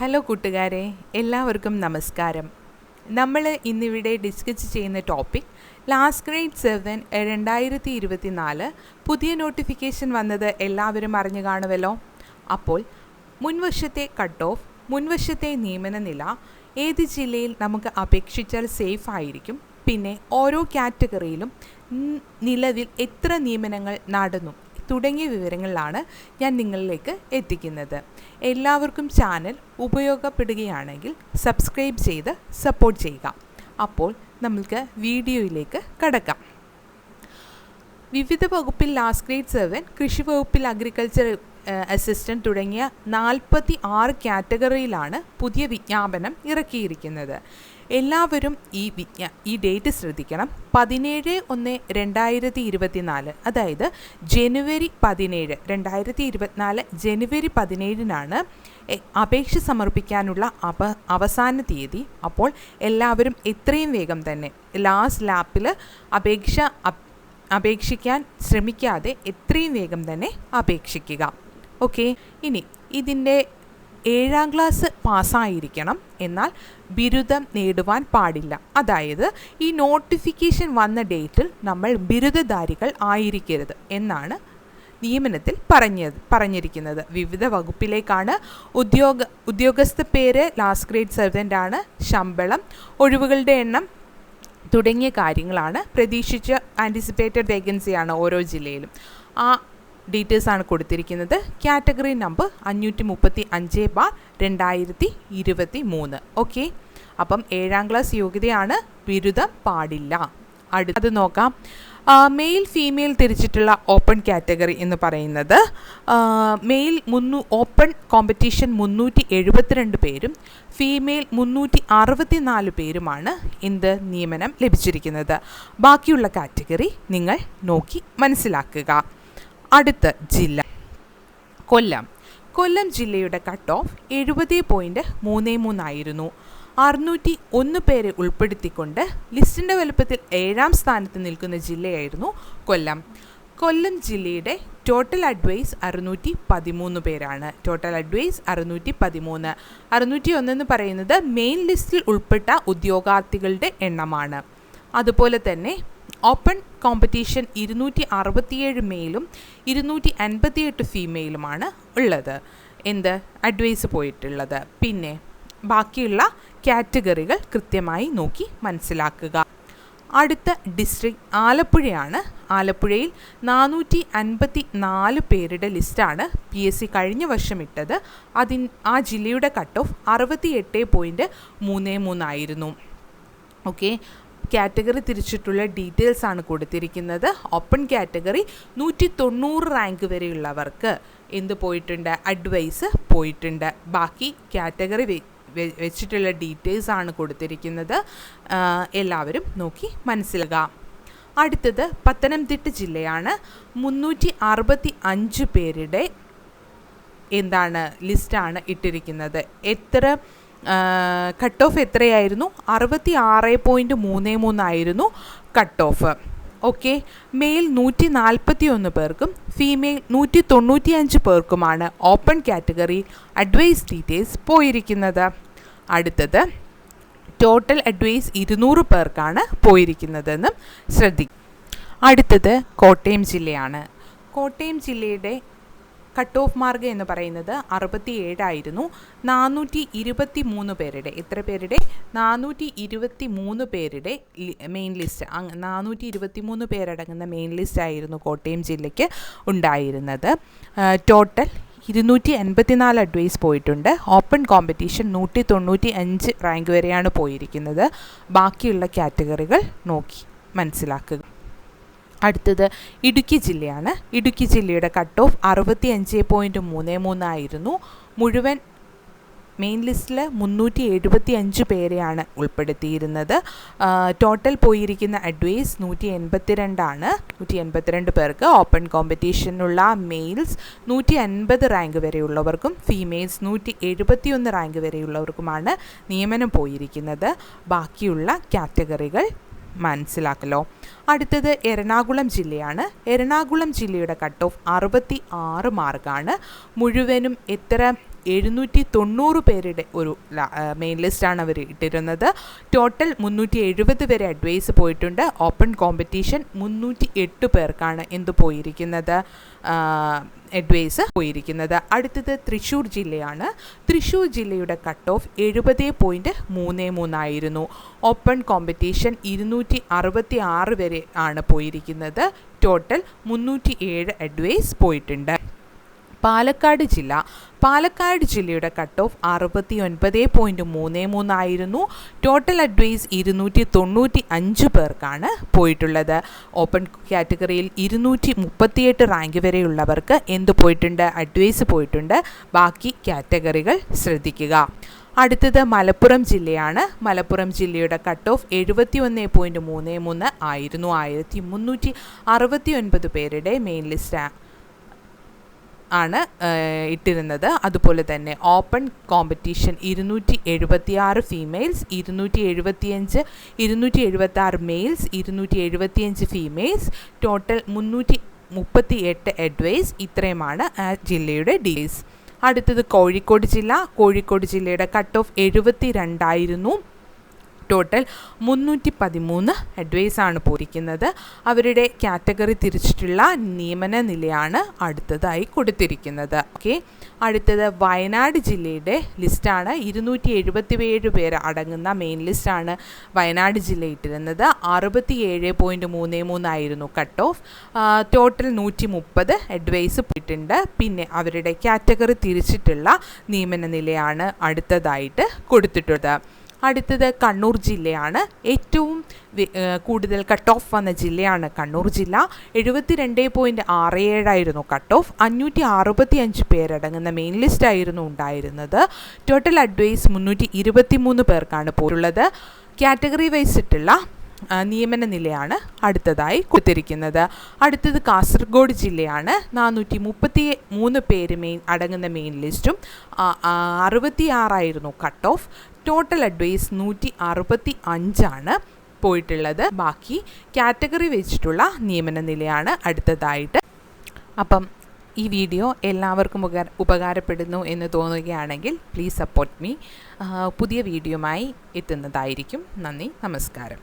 Hello കൂട്ടുകാരെ എല്ലാവർക്കും നമസ്കാരം. നമ്മൾ ഇന്നിവിടെ ഡിസ്കസ് ചെയ്യുന്ന ടോപ്പിക് ലാസ്റ്റ് ഗ്രേഡ് സെവൻ രണ്ടായിരത്തി ഇരുപത്തി നാല് പുതിയ നോട്ടിഫിക്കേഷൻ വന്നത് എല്ലാവരും അറിഞ്ഞു കാണുമല്ലോ അപ്പോൾ മുൻവർഷത്തെ കട്ട് ഓഫ് മുൻവർഷത്തെ നിയമന നില ഏത് ജില്ലയിൽ നമുക്ക് അപേക്ഷിച്ചാൽ സേഫ് ആയിരിക്കും? പിന്നെ ഓരോ കാറ്റഗറിയിലും നിലവിൽ എത്ര നിയമനങ്ങൾ നടന്നു? തുടങ്ങിയ വിവരങ്ങളിലാണ് ഞാൻ നിങ്ങളിലേക്ക് എത്തിക്കുന്നത്. എല്ലാവർക്കും ചാനൽ ഉപയോഗപ്പെടുകയാണെങ്കിൽ സബ്സ്ക്രൈബ് ചെയ്ത് സപ്പോർട്ട് ചെയ്യുക. അപ്പോൾ നമുക്ക് വീഡിയോയിലേക്ക് കടക്കാം. വിവിധ വകുപ്പിൽ ലാസ്റ്റ് ഗ്രേഡ് സെവൻ കൃഷി വകുപ്പിൽ അഗ്രികൾച്ചർ അസിസ്റ്റന്റ് തുടങ്ങിയ നാൽപ്പത്തി ആറ് കാറ്റഗറിയിലാണ് പുതിയ വിജ്ഞാപനം ഇറക്കിയിരിക്കുന്നത്. എല്ലാവരും ഈ വിജ്ഞ ഈ ഡേറ്റ് ശ്രദ്ധിക്കണം. പതിനേഴ് ഒന്ന് രണ്ടായിരത്തി ഇരുപത്തിനാല് അതായത് ജനുവരി പതിനേഴ് രണ്ടായിരത്തി ഇരുപത്തിനാല് ജനുവരി പതിനേഴിനാണ് അപേക്ഷ സമർപ്പിക്കാനുള്ള അപ അവസാന തീയതി. അപ്പോൾ എല്ലാവരും എത്രയും വേഗം തന്നെ ലാസ്റ്റ് ലാപ്പിൽ അപേക്ഷ അപേക്ഷിക്കാൻ ശ്രമിക്കാതെ എത്രയും വേഗം തന്നെ അപേക്ഷിക്കുക. ഓക്കെ? ഇനി ഇതിന്റെ ഏഴാം ക്ലാസ് പാസ്സായിരിക്കണം. എന്നാൽ ബിരുദം നേടുവാൻ പാടില്ല. അതായത് ഈ നോട്ടിഫിക്കേഷൻ വന്ന ഡേറ്റിൽ നമ്മൾ ബിരുദധാരികൾ ആയിരിക്കരുത് എന്നാണ് നിയമനത്തിൽ പറഞ്ഞത് പറഞ്ഞിരിക്കുന്നത്. വിവിധ വകുപ്പിലേക്കാണ് ഉദ്യോഗ ഉദ്യോഗസ്ഥ പേര് ലാസ്റ്റ് ഗ്രേഡ് സെർവന്റാണ് ശമ്പളം ഒഴിവുകളുടെ എണ്ണം തുടങ്ങിയ കാര്യങ്ങളാണ് പ്രതീക്ഷിച്ച ആന്റിസിപ്പേറ്റഡ് വേക്കൻസിയാണ് ഓരോ ജില്ലയിലും. ആ ഡീറ്റെയിൽസ് ആണ് കൊടുത്തിരിക്കുന്നത്. കാറ്റഗറി നമ്പർ അഞ്ഞൂറ്റി മുപ്പത്തി അഞ്ച് ബാർ രണ്ടായിരത്തി ഇരുപത്തി മൂന്ന് ഓക്കെ അപ്പം ഏഴാം ക്ലാസ് യോഗ്യതയാണ്. ബിരുദം പാടില്ല. അടുത്തത് നോക്കാം. മെയിൽ ഫീമെയിൽ തിരിച്ചിട്ടുള്ള ഓപ്പൺ കാറ്റഗറി എന്ന് പറയുന്നത്. മെയിൽ മുന്നൂ ഓപ്പൺ കോമ്പറ്റീഷൻ മുന്നൂറ്റി എഴുപത്തിരണ്ട് പേരും ഫീമെയിൽ മുന്നൂറ്റി അറുപത്തി നാല് പേരുമാണ് ഇന്ത് നിയമനം ലഭിച്ചിരിക്കുന്നത്. ബാക്കിയുള്ള കാറ്റഗറി നിങ്ങൾ നോക്കി മനസ്സിലാക്കുക. അടുത്ത ജില്ല. കൊല്ലം. കൊല്ലം ജില്ലയുടെ കട്ട് ഓഫ് എഴുപത് പോയിന്റ് മൂന്ന് മൂന്നായിരുന്നു അറുന്നൂറ്റി ഒന്ന് പേരെ ഉൾപ്പെടുത്തിക്കൊണ്ട് ലിസ്റ്റിന്റെ വലുപ്പത്തിൽ ഏഴാം സ്ഥാനത്ത് നിൽക്കുന്ന ജില്ലയായിരുന്നു കൊല്ലം. കൊല്ലം ജില്ലയുടെ ടോട്ടൽ അഡ്വൈസ് അറുന്നൂറ്റി പതിമൂന്ന് പേരാണ്. ടോട്ടൽ അഡ്വൈസ് അറുന്നൂറ്റി പതിമൂന്ന് അറുന്നൂറ്റി ഒന്നെന്ന് പറയുന്നത് മെയിൻ ലിസ്റ്റിൽ ഉൾപ്പെട്ട ഉദ്യോഗാർത്ഥികളുടെ എണ്ണമാണ്. അതുപോലെ തന്നെ ഓപ്പൺ കോമ്പറ്റീഷൻ ഇരുന്നൂറ്റി അറുപത്തിയേഴ് മെയിലും ഇരുന്നൂറ്റി അൻപത്തിയെട്ട് ഫീമെയിലുമാണ് ഉള്ളത്. എന്ത്? അഡ്വൈസ് പോയിട്ടുള്ളത്. പിന്നെ ബാക്കിയുള്ള കാറ്റഗറികൾ കൃത്യമായി നോക്കി മനസ്സിലാക്കുക. അടുത്ത ഡിസ്ട്രിക്ട് ആലപ്പുഴയാണ്. ആലപ്പുഴയിൽ നാനൂറ്റി അൻപത്തി നാല് പേരുടെ ലിസ്റ്റാണ് പി എസ് സി കഴിഞ്ഞ വർഷം ഇട്ടത്. അതിൻ ആ ജില്ലയുടെ കട്ട് ഓഫ് അറുപത്തി എട്ട് പോയിന്റ് മൂന്ന് മൂന്നായിരുന്നു. ഓക്കെ കാറ്റഗറി തിരിച്ചിട്ടുള്ള ഡീറ്റെയിൽസ് ആണ് കൊടുത്തിരിക്കുന്നത്. ഓപ്പൺ കാറ്റഗറി നൂറ്റി തൊണ്ണൂറ് റാങ്ക് വരെയുള്ളവർക്ക് എന്ത് പോയിട്ടുണ്ട്? അഡ്വൈസ് പോയിട്ടുണ്ട്. ബാക്കി കാറ്റഗറി വെച്ചിട്ടുള്ള ഡീറ്റെയിൽസ് ആണ് കൊടുത്തിരിക്കുന്നത്. എല്ലാവരും നോക്കി മനസ്സിലാകാം. അടുത്തത് പത്തനംതിട്ട ജില്ലയാണ്. മുന്നൂറ്റി അറുപത്തി അഞ്ച് പേരുടെ എന്താണ് ലിസ്റ്റാണ് ഇട്ടിരിക്കുന്നത്. എത്ര കട്ട് ഓഫ് എത്രയായിരുന്നു? അറുപത്തി ആറ് പോയിന്റ് മൂന്ന് മൂന്നായിരുന്നു കട്ട് ഓഫ് ഓക്കെ മെയിൽ നൂറ്റി നാൽപ്പത്തി ഒന്ന് പേർക്കും ഫീമെയിൽ നൂറ്റി തൊണ്ണൂറ്റി അഞ്ച് പേർക്കുമാണ് ഓപ്പൺ കാറ്റഗറി അഡ്വൈസ് ഡീറ്റെയിൽസ് പോയിരിക്കുന്നത്. അടുത്തത് ടോട്ടൽ അഡ്വൈസ് ഇരുന്നൂറ് പേർക്കാണ് പോയിരിക്കുന്നതെന്നും ശ്രദ്ധിക്കും അടുത്തത് കോട്ടയം ജില്ലയാണ്. കോട്ടയം ജില്ലയുടെ കട്ട് ഓഫ് മാർഗ് എന്ന് പറയുന്നത് അറുപത്തി ഏഴായിരുന്നു നാനൂറ്റി ഇരുപത്തി മൂന്ന് പേരുടെ എത്ര പേരുടെ? നാനൂറ്റി ഇരുപത്തി മൂന്ന് പേരുടെ മെയിൻ ലിസ്റ്റ് നാനൂറ്റി ഇരുപത്തി മൂന്ന് പേരടങ്ങുന്ന മെയിൻ ലിസ്റ്റ് ആയിരുന്നു കോട്ടയം ജില്ലയ്ക്ക് ഉണ്ടായിരുന്നത്. ടോട്ടൽ ഇരുന്നൂറ്റി എൺപത്തിനാല് അഡ്വൈസ് പോയിട്ടുണ്ട്. ഓപ്പൺ കോമ്പറ്റീഷൻ നൂറ്റി തൊണ്ണൂറ്റി അഞ്ച് റാങ്ക് വരെയാണ് പോയിരിക്കുന്നത്. ബാക്കിയുള്ള കാറ്റഗറികൾ നോക്കി മനസ്സിലാക്കുക. അടുത്തത് ഇടുക്കി ജില്ലയാണ്. ഇടുക്കി ജില്ലയുടെ കട്ട് ഓഫ് അറുപത്തി അഞ്ച് പോയിന്റ് മൂന്ന് മൂന്നായിരുന്നു മുഴുവൻ മെയിൻ ലിസ്റ്റിൽ മുന്നൂറ്റി എഴുപത്തി അഞ്ച് പേരെയാണ് ഉൾപ്പെടുത്തിയിരുന്നത്. ടോട്ടൽ പോയിരിക്കുന്ന അഡ്വൈസ് നൂറ്റി എൺപത്തിരണ്ടാണ് നൂറ്റി എൺപത്തിരണ്ട് പേർക്ക് ഓപ്പൺ കോമ്പറ്റീഷനുള്ള മെയിൽസ് നൂറ്റി അൻപത് റാങ്ക് വരെയുള്ളവർക്കും ഫീമെയിൽസ് നൂറ്റി എഴുപത്തിയൊന്ന് റാങ്ക് വരെയുള്ളവർക്കുമാണ് നിയമനം പോയിരിക്കുന്നത്. ബാക്കിയുള്ള കാറ്റഗറികൾ മനസ്സിലാക്കലോ. അടുത്തത് എറണാകുളം ജില്ലയാണ്. എറണാകുളം ജില്ലയുടെ കട്ട് ഓഫ് അറുപത്തി ആറ് മാർക്കാണ് മുഴുവനും എത്ര എഴുന്നൂറ്റി തൊണ്ണൂറ് പേരുടെ ഒരു മെയിൻ ലിസ്റ്റാണ് അവർ ഇട്ടിരുന്നത്. ടോട്ടൽ മുന്നൂറ്റി എഴുപത് പേരെ അഡ്വൈസ് പോയിട്ടുണ്ട്. ഓപ്പൺ കോമ്പറ്റീഷൻ മുന്നൂറ്റി എട്ട് പേർക്കാണ് എന്ത് പോയിരിക്കുന്നത്. അഡ്വൈസ് പോയിരിക്കുന്നത്. അടുത്തത് തൃശ്ശൂർ ജില്ലയാണ്. തൃശ്ശൂർ ജില്ലയുടെ കട്ട് ഓഫ് എഴുപത് പോയിന്റ് മൂന്ന് മൂന്നായിരുന്നു ഓപ്പൺ കോമ്പറ്റീഷൻ ഇരുന്നൂറ്റി അറുപത്തി ആറ് വരെ ആണ് പോയിരിക്കുന്നത്. ടോട്ടൽ മുന്നൂറ്റി ഏഴ് അഡ്വൈസ് പോയിട്ടുണ്ട്. പാലക്കാട് ജില്ല. പാലക്കാട് ജില്ലയുടെ കട്ട് ഓഫ് അറുപത്തി ഒൻപത് പോയിന്റ് മൂന്ന് മൂന്നായിരുന്നു ടോട്ടൽ അഡ്വൈസ് ഇരുന്നൂറ്റി തൊണ്ണൂറ്റി അഞ്ച് പേർക്കാണ് പോയിട്ടുള്ളത്. ഓപ്പൺ കാറ്റഗറിയിൽ ഇരുന്നൂറ്റി മുപ്പത്തിയെട്ട് റാങ്ക് വരെയുള്ളവർക്ക് എന്ത് പോയിട്ടുണ്ട്? അഡ്വൈസ് പോയിട്ടുണ്ട്. ബാക്കി കാറ്റഗറികൾ ശ്രദ്ധിക്കുക. അടുത്തത് മലപ്പുറം ജില്ലയാണ്. മലപ്പുറം ജില്ലയുടെ കട്ട് ഓഫ് എഴുപത്തി ഒന്ന് പോയിന്റ് മൂന്ന് മൂന്ന് ആയിരുന്നു. ആയിരത്തി മുന്നൂറ്റി അറുപത്തി ഒൻപത് പേരുടെ മെയിൻ ലിസ്റ്റ് ആണ് ഇട്ടിരുന്നത്. അതുപോലെ തന്നെ ഓപ്പൺ കോമ്പറ്റീഷൻ ഇരുന്നൂറ്റി എഴുപത്തി ആറ് ഫീമെയിൽസ് ഇരുന്നൂറ്റി എഴുപത്തിയഞ്ച് ഇരുന്നൂറ്റി എഴുപത്തി ആറ് മെയിൽസ് ഇരുന്നൂറ്റി എഴുപത്തിയഞ്ച് ഫീമെയിൽസ് ടോട്ടൽ മുന്നൂറ്റി മുപ്പത്തി എട്ട് അഡ്വൈസ് ഇത്രയുമാണ് ആ ജില്ലയുടെ ഡീസ് അടുത്തത് കോഴിക്കോട് ജില്ല. കോഴിക്കോട് ജില്ലയുടെ കട്ട് ഓഫ് എഴുപത്തി രണ്ടായിരുന്നു ടോട്ടൽ മുന്നൂറ്റി പതിമൂന്ന് അഡ്വൈസാണ് പോയിരിക്കുന്നത് അവരുടെ കാറ്റഗറി തിരിച്ചിട്ടുള്ള നിയമന നിലയാണ് അടുത്തതായി കൊടുത്തിരിക്കുന്നത്. ഓക്കെ അടുത്തത് വയനാട് ജില്ലയുടെ ലിസ്റ്റാണ് ഇരുന്നൂറ്റി എഴുപത്തി ഏഴ് പേര് അടങ്ങുന്ന മെയിൻ ലിസ്റ്റാണ് വയനാട് ജില്ല ഇട്ടിരുന്നത് അറുപത്തി ഏഴ് പോയിന്റ് മൂന്ന് മൂന്നായിരുന്നു കട്ട് ഓഫ് ടോട്ടൽ നൂറ്റി മുപ്പത് അഡ്വൈസ് പോയിട്ടുണ്ട്. പിന്നെ അവരുടെ കാറ്റഗറി തിരിച്ചിട്ടുള്ള നിയമന നിലയാണ് അടുത്തതായിട്ട് കൊടുത്തിട്ടുള്ളത്. അടുത്തത് കണ്ണൂർ ജില്ലയാണ്. ഏറ്റവും കൂടുതൽ കട്ട് ഓഫ് വന്ന ജില്ലയാണ് കണ്ണൂർ ജില്ല. എഴുപത്തി രണ്ട് പോയിന്റ് ആറ് ഏഴായിരുന്നു കട്ട് ഓഫ് അഞ്ഞൂറ്റി അറുപത്തി അഞ്ച് പേരടങ്ങുന്ന മെയിൻ ലിസ്റ്റ് ആയിരുന്നു ഉണ്ടായിരുന്നത്. ടോട്ടൽ അഡ്വൈസ് മുന്നൂറ്റി ഇരുപത്തി മൂന്ന് പേർക്കാണ് പോയിട്ടുള്ളത്. കാറ്റഗറി വൈസ് ഇട്ടുള്ള നിയമന നിലയാണ് അടുത്തതായി കൊടുത്തിരിക്കുന്നത്. അടുത്തത് കാസർഗോഡ് ജില്ലയാണ്. നാനൂറ്റി മുപ്പത്തി മൂന്ന് പേര് മെയിൻ അടങ്ങുന്ന മെയിൻ ലിസ്റ്റും അറുപത്തി ആറായിരുന്നു കട്ട് ഓഫ് ടോട്ടൽ അഡ്വൈസ് നൂറ്റി അറുപത്തി അഞ്ചാണ് പോയിട്ടുള്ളത്. ബാക്കി കാറ്റഗറി വെച്ചിട്ടുള്ള നിയമന നിലയാണ് അടുത്തതായിട്ട്. അപ്പം ഈ വീഡിയോ എല്ലാവർക്കും ഉപകാര ഉപകാരപ്പെടുന്നു എന്ന് തോന്നുകയാണെങ്കിൽ പ്ലീസ് സപ്പോർട്ട് മീ പുതിയ വീഡിയോമായി എത്തുന്നതായിരിക്കും. നന്ദി നമസ്കാരം.